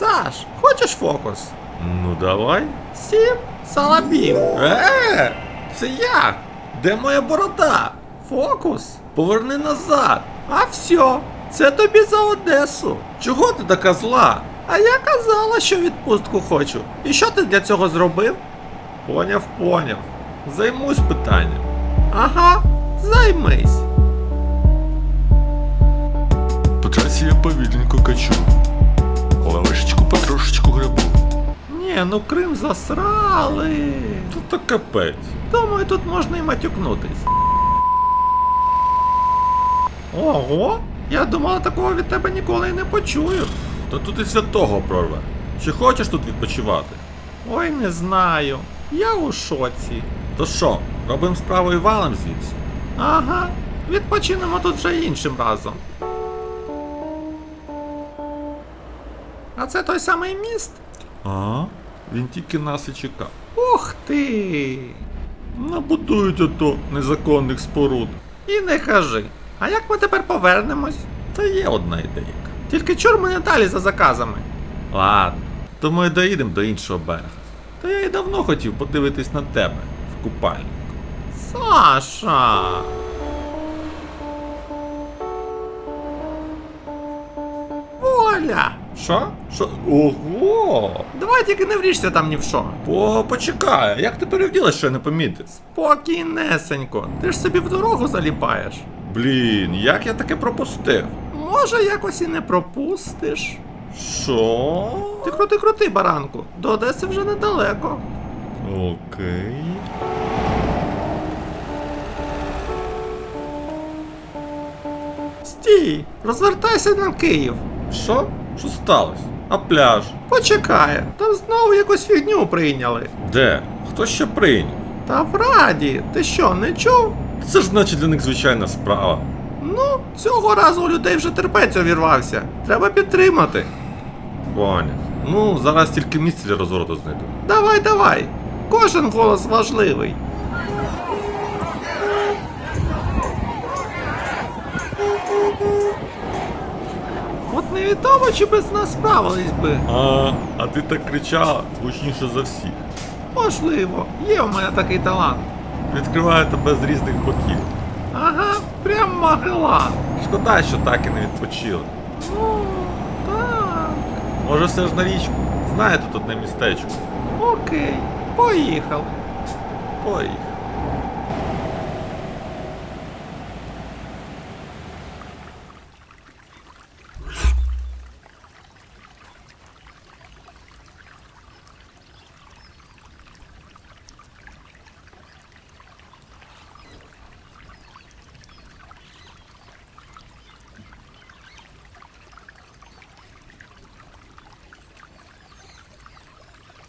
Саш, хочеш фокус? Ну давай. Сім салабім. Е, це як? Де моя борода? Фокус? Поверни назад. А все, це тобі за Одесу. Чого ти така зла? А я казала, що відпустку хочу. І що ти для цього зробив? Поняв, поняв. Займусь питанням. Ага, займись. Ні, ну Крим засрали. Тут то капець. Думаю, тут можна і матюкнутись. Ого, я думала, такого від тебе ніколи й не почую. То тут і святого прорве. Чи хочеш тут відпочивати? Ой, не знаю. Я у шоці. То що, робимо справу і валим звідси? Ага, відпочинемо тут вже іншим разом. А це той самий міст? Ага. Він тільки нас і чекав. Ух ти! Набудують ото незаконних споруд. І не кажи. А як ми тепер повернемось? Та є одна ідейка. Тільки чур ми не далі за заказами. Ладно, то ми доїдемо до іншого берега. Та я і давно хотів подивитись на тебе в купальнику. Саша! Воля! Що? Що? Ого! Давай тільки не вріжся там ні в що. По, почекай, як ти перевділась, що я не помітив? Спокійнесенько, ти ж собі в дорогу заліпаєш. Блін, як я таке пропустив? Може, якось і не пропустиш. Що? Ти крути крути, баранку. До Одеси вже недалеко. Окей. Стій! Розвертайся на Київ. Що? Що сталося? А пляж? Почекай, там знову якусь фігню прийняли. Де? Хто ще прийняв? Та в раді, ти що, не чув? Це ж значить для них звичайна справа. Ну, цього разу у людей вже терпець увірвався. Треба підтримати. Поняв. Ну, зараз тільки місце для розвороту знайду. Давай, давай. Кожен голос важливий. Невідомо, чи без нас справились би. А, а ти так кричала, гучніше за всіх. Можливо, є у мене такий талант. Відкриваю тебе з різних боків. Ага, прям Магелан. Шкода, що так і не відпочили. Ну, так. Може все ж на річку? Знаєте тут одне містечко. Окей, поїхали. Поїхали.